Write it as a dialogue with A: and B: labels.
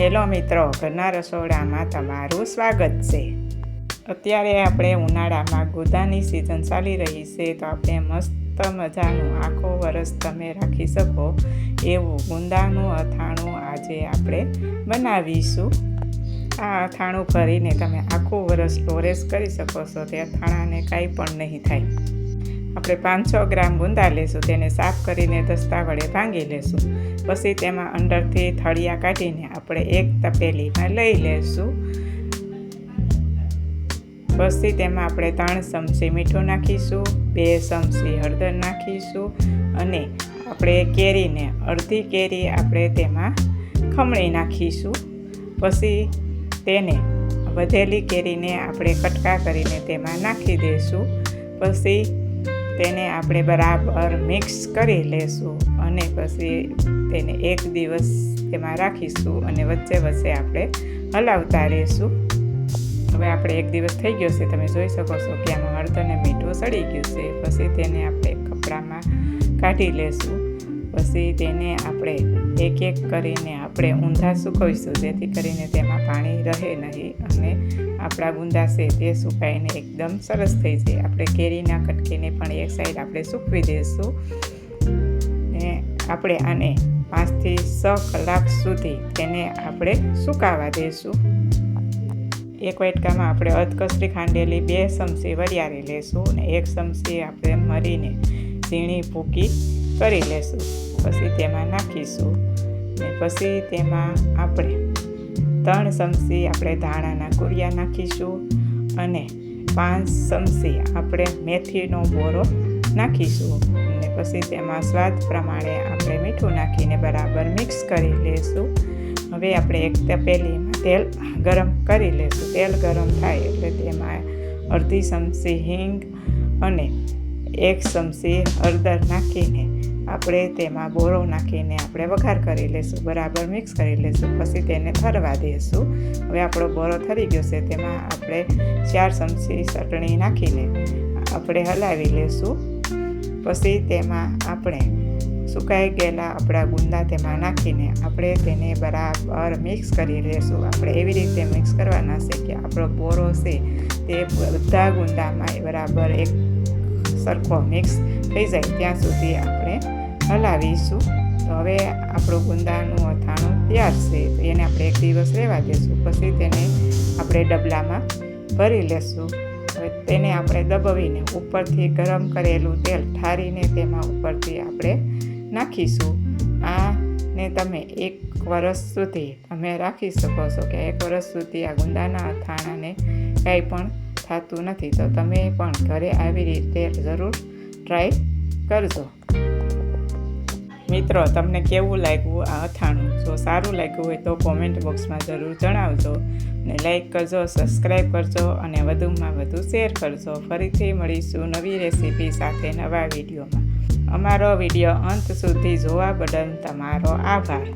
A: Hello મિત્રો ઘરના રસોડામાં તમારું સ્વાગત છે. અત્યારે આપણે ઉનાળામાં ગુદાની સિઝન ચાલી રહી છે, તો આપણે મસ્ત મજાનું આખો વરસ તમે રાખી શકો એવું ગુંદાનું અથાણું આજે આપણે બનાવીશું. આ અથાણું કરીને તમે આખું વરસ સ્ટોરેજ કરી શકો છો, તે અથાણાને કાંઈ પણ નહીં થાય. આપણે પાંચસો ગ્રામ ગુંદા લેશું, તેને સાફ કરીને દસ્તા વડે ભાંગી લેશું. પછી તેમાં અંદરથી થળિયા કાઢીને આપણે એક તપેલીમાં લઈ લેશું. પછી તેમાં આપણે ત્રણ ચમચી મીઠું નાખીશું, બે ચમચી હળદર નાખીશું અને આપણે કેરીને અડધી કેરી આપણે તેમાં ખમણી નાખીશું. પછી તેને વધેલી કેરીને આપણે કટકા કરીને તેમાં નાખી દઈશું પછી તેને આપણે બરાબર મિક્સ કરી લેશું અને પછી તેને એક દિવસ તેમાં રાખીશું અને વચ્ચે વચ્ચે આપણે હલાવતા રહીશું. હવે આપણે એક દિવસ થઈ ગયો છે, તમે જોઈ શકો છો કે આમાં હળદર અને મીઠું સડી ગયું છે. પછી તેને આપણે કપડામાં કાઢી લેશું. પછી તેને આપણે એક એક કરીને આપણે ઊંધા સૂકવીશું. જેથી કરીને તેમાં પાણી રહે નહીં અને આપણા ગુંદા છે તે સુકાઈને એકદમ સરસ થઈ જાય. આપણે કેરીના કટકીને પણ એક સાઈડ આપણે સૂકવી દઈશું. ને આપણે આને પાંચથી છ કલાક સુધી તેને આપણે સુકાવા દઈશું. એક વાટકામાં આપણે અધકસરી ખાંડેલી બે ચમચી વરિયાળી લેશું અને એક ચમચી આપણે મરીને ઝીણી ભૂકી કરી લેશું. પછી તેમાં નાખીશું ને પછી તેમાં આપણે ત્રણ ચમચી આપણે ધાણાના કુરિયા નાખીશું અને પાંચ ચમચી આપણે મેથીનો બોરો નાખીશું અને પછી તેમાં સ્વાદ પ્રમાણે આપણે મીઠું નાખીને બરાબર મિક્સ કરી લઈશું હવે આપણે એક તપેલીમાં તેલ ગરમ કરી લઈશું તેલ ગરમ થાય એટલે તેમાં અડધી ચમચી હિંગ અને એક ચમચી હળદર નાખીને આપણે તેમાં બોરો નાખીને આપણે વઘાર કરી લઈશું બરાબર મિક્સ કરી લઈશું પછી તેને થરવા દઈશું હવે આપણો બોરો થરી ગયો છે, તેમાં આપણે ચાર ચમચી ચટણી નાખીને આપણે હલાવી લઈશું પછી તેમાં આપણે સુકાઈ ગયેલા આપણા ગુંદા તેમાં નાખીને આપણે તેને બરાબર મિક્સ કરી લઈશું આપણે એવી રીતે મિક્સ કરવાના છે કે આપણો બોરો છે તે બધા ગુંદામાં બરાબર એક સરખો મિક્સ થઈ જાય ત્યાં સુધી આપણે હલાવીશું. તો હવે આપણું ગુંદાનું અથાણું તૈયાર છે, તો એને આપણે એક દિવસ રહેવા દઈશું પછી તેને આપણે ડબલામાં ભરી લેશું. હવે તેને આપણે દબાવીને ઉપરથી ગરમ કરેલું તેલ ઠારીને તેમાં ઉપરથી આપણે નાખીશું. આ ને તમે એક વર્ષ સુધી તમે રાખી શકો છો કે એક વર્ષ સુધી આ ગુંદાના અથાણાને કાંઈ પણ થતું નથી, તો તમે પણ ઘરે આવી રીતે જરૂર ટ્રાય કરજો. મિત્રો, તમને કેવું લાગ્યું આ અથાણું? જો સારું લાગ્યું હોય તો કોમેન્ટ બોક્સમાં જરૂર જણાવજો ને લાઈક કરજો સબસ્ક્રાઈબ કરજો અને વધુમાં વધુ શેર કરજો. ફરીથી મળીશું નવી રેસીપી સાથે નવા વિડીયોમાં. અમારો વીડિયો અંત સુધી જોવા બદલ તમારો આભાર.